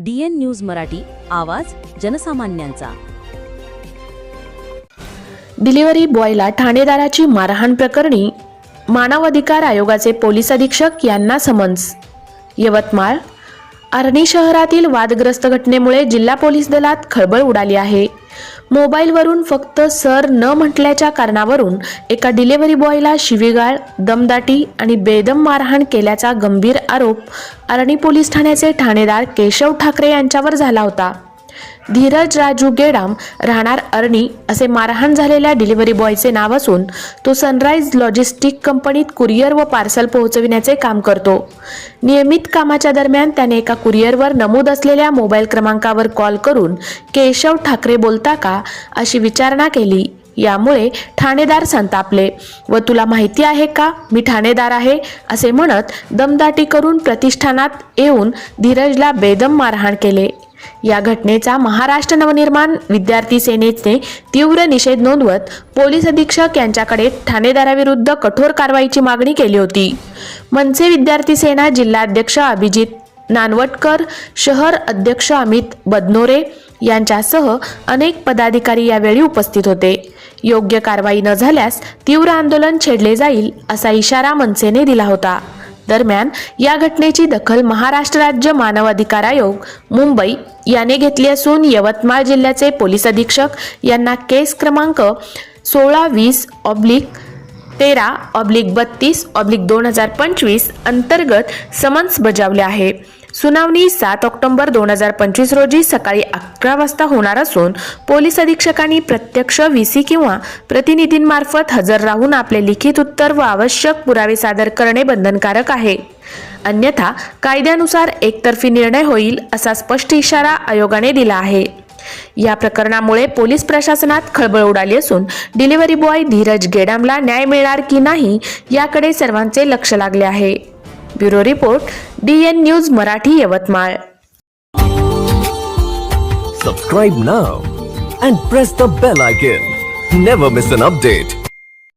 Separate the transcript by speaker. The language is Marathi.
Speaker 1: डी एन न्यूज मराठी आवाज जनसामान्यांचा.
Speaker 2: डिलिव्हरी बॉयला ठाणेदाराची मारहाण प्रकरणी मानव अधिकार आयोगाचे पोलीस अधीक्षक यांना समन्स. यवतमाळ आर्णी शहरातील वादग्रस्त घटनेमुळे जिल्हा पोलीस दलात खळबळ उडाली आहे. मोबाईलवरून फक्त सर न म्हटल्याच्या कारणावरून एका डिलिव्हरी बॉयला शिवीगाळ दमदाटी आणि बेदम मारहाण केल्याचा गंभीर आरोप अरणी पोलीस ठाण्याचे ठाणेदार केशव ठाकरे यांच्यावर झाला होता. धीरज राजू गेडाम राहणार अर्णी असे मारहाण झालेल्या डिलिव्हरी बॉयचे नाव असून तो सनराईज लॉजिस्टिक कंपनीत कुरिअर व पार्सल पोहोचविण्याचे काम करतो. नियमित कामाच्या दरम्यान त्याने एका कुरिअरवर नमूद असलेल्या मोबाईल क्रमांकावर कॉल करून केशव ठाकरे बोलता का? अशी विचारणा केली. यामुळे ठाणेदार संतापले. व तुला माहिती आहे का? मी ठाणेदार आहे असे म्हणत दमदाटी करून प्रतिष्ठानात येऊन धीरजला बेदम मारहाण केले. या घटनेचा महाराष्ट्र नवनिर्माण विद्यार्थी सेनेचे तीव्र निषेध नोंदवत पोलीस अधीक्षक यांच्याकडे ठाणेदाराविरुद्ध कठोर कारवाईची मागणी केली होती. मनसे विद्यार्थी सेना जिल्हाध्यक्ष अभिजित नानवटकर शहर अध्यक्ष अमित बदनोरे यांच्यासह अनेक पदाधिकारी यावेळी उपस्थित होते. योग्य कारवाई न झाल्यास तीव्र आंदोलन छेडले जाईल असा इशारा मनसेने दिला होता. दरम्यान या घटनेची दखल महाराष्ट्र राज्य मानवाधिकार आयोग मुंबई याने घेतली असून यवतमाळ जिल्ह्याचे पोलीस अधीक्षक यांना केस क्रमांक सोळा वीस ऑब्लिक तेरा ऑब्लिक बत्तीस ऑब्लिक दोन हजार पंचवीस अंतर्गत समन्स बजावले आहे. सुनावणी सात ऑक्टोबर दोन हजार पंचवीस रोजी सकाळी अकरा वाजता होणार असून पोलीस अधीक्षकांनी प्रत्यक्ष व्ही सी किंवा प्रतिनिधींमार्फत हजर राहून आपले लिखित उत्तर व आवश्यक पुरावे सादर करणे बंधनकारक आहे. अन्यथा कायद्यानुसार एकतर्फी निर्णय होईल असा स्पष्ट इशारा आयोगाने दिला आहे. या प्रकरणामुळे पोलीस प्रशासनात खळबळ उडाली असून डिलिव्हरी बॉय धीरज गेडामला न्याय मिळणार की नाही याकडे सर्वांचे लक्ष लागले आहे. Bureau report D N news Marathi Yavatmal.
Speaker 3: Subscribe now and press the bell icon never miss an update